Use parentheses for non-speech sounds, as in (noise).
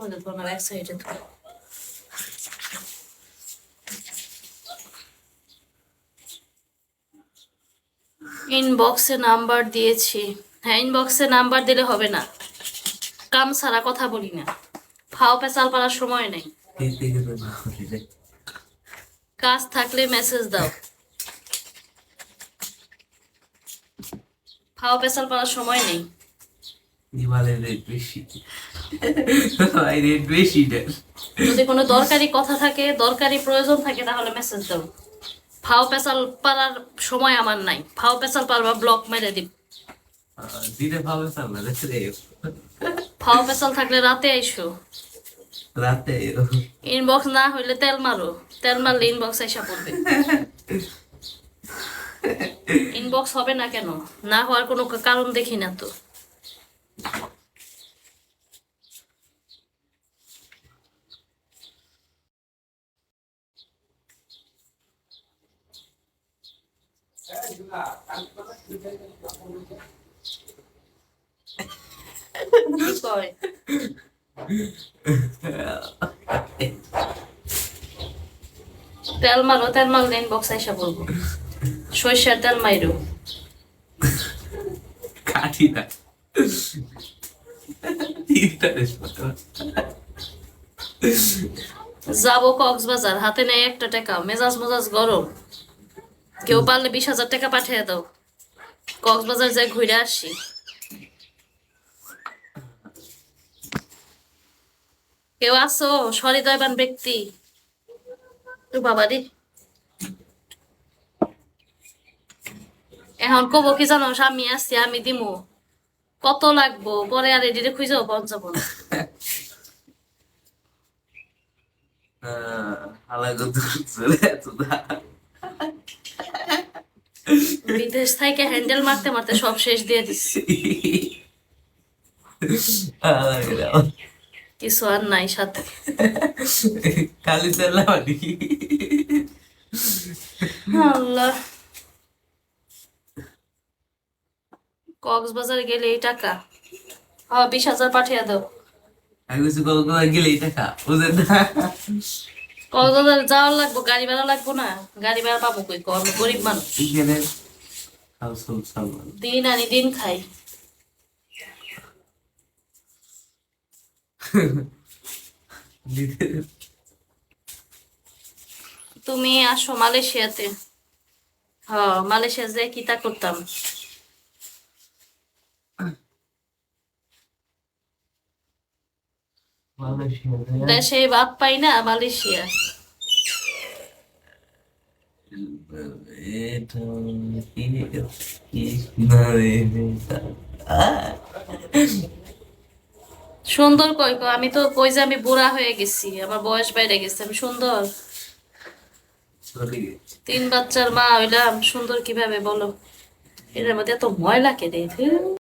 মধ্যে তো না এক সাইডে ইনবক্সে নাম্বার দিয়েছি। হ্যাঁ ইনবক্সে নাম্বার দিলে হবে না। কাম ছাড়া কথা বলি না। ফাও পেঁচাল পাড়ার সময় নেই। কাজ থাকলে মেসেজ দাও। ফাও পেঁচাল পাড়ার সময় নেই। বেশি যদি কোনো দরকারি কথা থাকে দরকারি প্রয়োজন থাকে তাহলে মেসেজ দাও। ফাও পেঁচাল পাড়ার সময় আমার নাই। ফাও পেঁচাল পারবা ব্লক মেরে দিব দিনে ভাবে চাল না ফাও পেঁচাল থাকলে রাতে আইসো। রাতে ইনবক্স না হইলে তেল মারো। তেল মারলে ইনবক্স আইসা পড়বে। (laughs) ইনবক্স হবে না কেন? না হওয়ার কোনো কারণ দেখি না তো। তেল মারো তেল মারলে ইনবক্স আইসা পড়ব। সরিষার তেল মাইরো। কাঠি না। যাব কক্সবাজার হাতে নেই একটা টাকা মেজাজ মেজাজ গরম। কেউ পারলে বিশ হাজার টাকা পাঠিয়ে দাও। কক্সবাজার যাই ঘুরে আসি। কেউ আসো সহৃদয়বান ব্যক্তি। বাবা রে। এখন কব কি জানো আমি আসছি আমি দিমু। কত লাগবো? পরে আর খুঁজেও পঞ্চাবন হালাগো চলে এত দা বিদেশ থেকে হ্যান্ডেল মারতে মারতে সব শেষ দিয়ে দিচ্ছি। কিছু আর নাই সাথে। খালি তেলাবাড়ি আল্লাহ। কক্সবাজার গেলে এই টাকা। হ্যাঁ বিশ হাজার পাঠিয়ে দাও। আমি কিছু টাকা বুঝেন না। কক্সবাজার যাওয়ার লাগবো গাড়ি ভাড়া লাগবো না। গাড়ি ভাড়া পাবো কই? গরিব মানুষ। হাউসহোল্ড দিন আনি দিন খাই। তুমি আসো মালয়েশিয়াতে। হ মালয়েশিয়া যে কিতা করতাম। দেশে বাপ পাই না মালয়েশিয়া। কি কি সুন্দর কই আমি তো কই যে আমি বুড়া হয়ে গেছি, আমার বয়স বাইরে গেছে, আমি সুন্দর। তিন বাচ্চার মা হইলাম, সুন্দর কীভাবে বলো? এটার মধ্যে এত ময়লা কে রে ধুর।